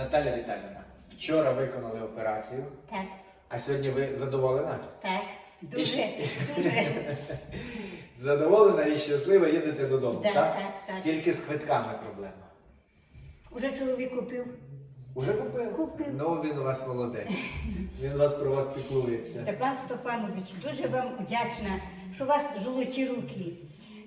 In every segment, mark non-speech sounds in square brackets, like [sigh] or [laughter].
Наталя Віталіївна, вчора виконали операцію, Так, а сьогодні ви задоволена? так. Дуже, [laughs] дуже. Задоволена і щаслива їдете додому, Так, так? так, так. Тільки з квитками проблема. Уже чоловік купив. Уже купив? Купив. Ну, він у вас молодець. Він вас про вас піклується. Степан Степанович, дуже вам вдячна, що у вас золоті руки.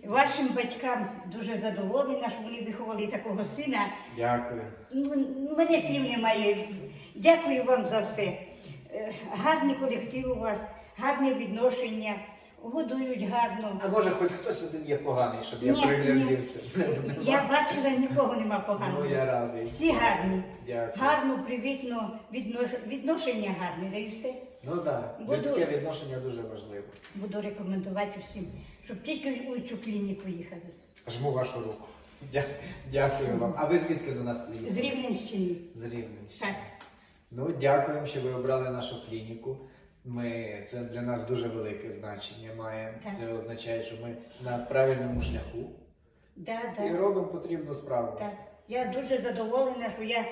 Вашим батькам дуже задоволена, що вони виховали такого сина. Дякую. Ну, мене слів немає. Дякую вам за все. Е, Гарний колектив у вас, гарне відношення, годують гарно. А може хоч хтось один є поганий, щоб я Ні, приглядівся? Я бачила, нікого нема поганого. Ну, я радий. Всі гарні. Дякую. Гарно, привітно, віднош- відношення гарне, да і все. Ну так, Буду- людське відношення дуже важливе. Буду рекомендувати усім, щоб тільки у цю клініку їхали. Жму вашу руку. Дя- Дякую вам. А ви звідки до нас З приїхали? Рівненщини. З Рівненщини. Так. Ну, дякуємо, що ви обрали нашу клініку. Ми, це для нас дуже велике значення має. Так. Це означає, що ми на правильному шляху Да, і да, робимо потрібну справу. так. Я дуже задоволена, що я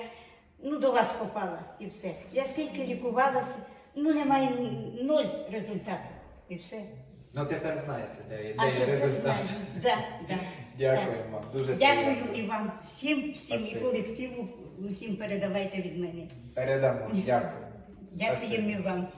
ну, до вас попала і все. Я скільки лікувалася, ну немає н- ноль результату. І все. Ну тепер знаєте, де, є- де є результат. Да, да. Дякую Так. вам. Дуже Дякую приємно. і вам всім, всім і колективу, усім передавайте від мене. Передамо. Дякую. Дякуємо вам.